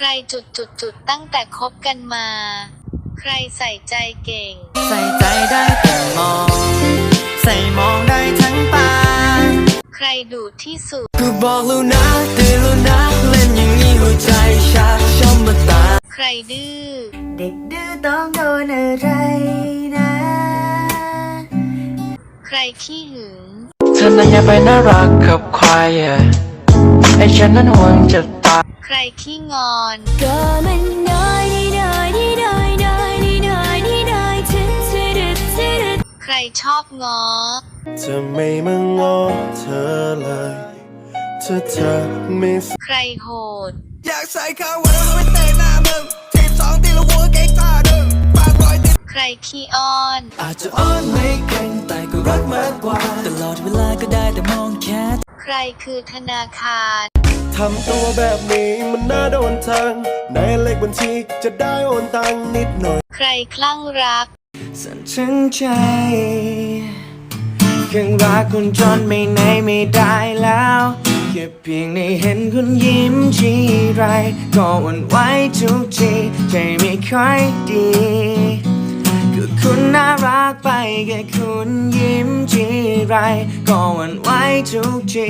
ใครจุดจุดจุดตั้งแต่คบกันมา ใครใส่ใจเก่ง ใส่ใจได้แต่มอง ใส่มองได้ทั้งตาใครดุที่สุดกูบอกแล้วนะเตือนแล้วนะเล่นอย่างนี้หัวใจชักชอบมาตา ใครดื้อ เด็กดื้อต้องโดนอะไรนะ ใครขี้หึง เธอนั้นอย่าไปน่ารักกับใครอะไอ้ฉันนั้นห่วงจะตาย ใครขี้งอน ก็มันน้อยนิดหน่อยนิดหน่อยน้อยนิดหน่อยนิดหน่อยทึดทึดทึดใครชอบงอ จะไม่มางอเธอเลยถ้าเธอไม่สใครโหด อยากใส่ข้าววันแล้วไปเตะหน้ามึงทีมสองตีละหัวเก่งตาดึงฝากรอยติดใครขี้อ้อน อาจจะอ้อนไม่เก่งแต่ก็รักมากกว่า ตลอดเวลาก็ได้แต่มองแค่ ใครคือธนาคาร ทำตัวแบบนี้มันน่าโดนทางในเลขบัญชีจะได้โอนตังค์นิดหน่อย ใครคลั่งรัก สั่นถึงใจยังรักคนจนไม่ไหนไม่ได้แล้วแค่เพียงได้เห็นคุณยิ้มทีไร ก็หวันไหวทุกทีใจไม่ค่อยดีก็คุณน่ารักไปแค่คุณยิ้มทีไร ก็หวันไหวทุกที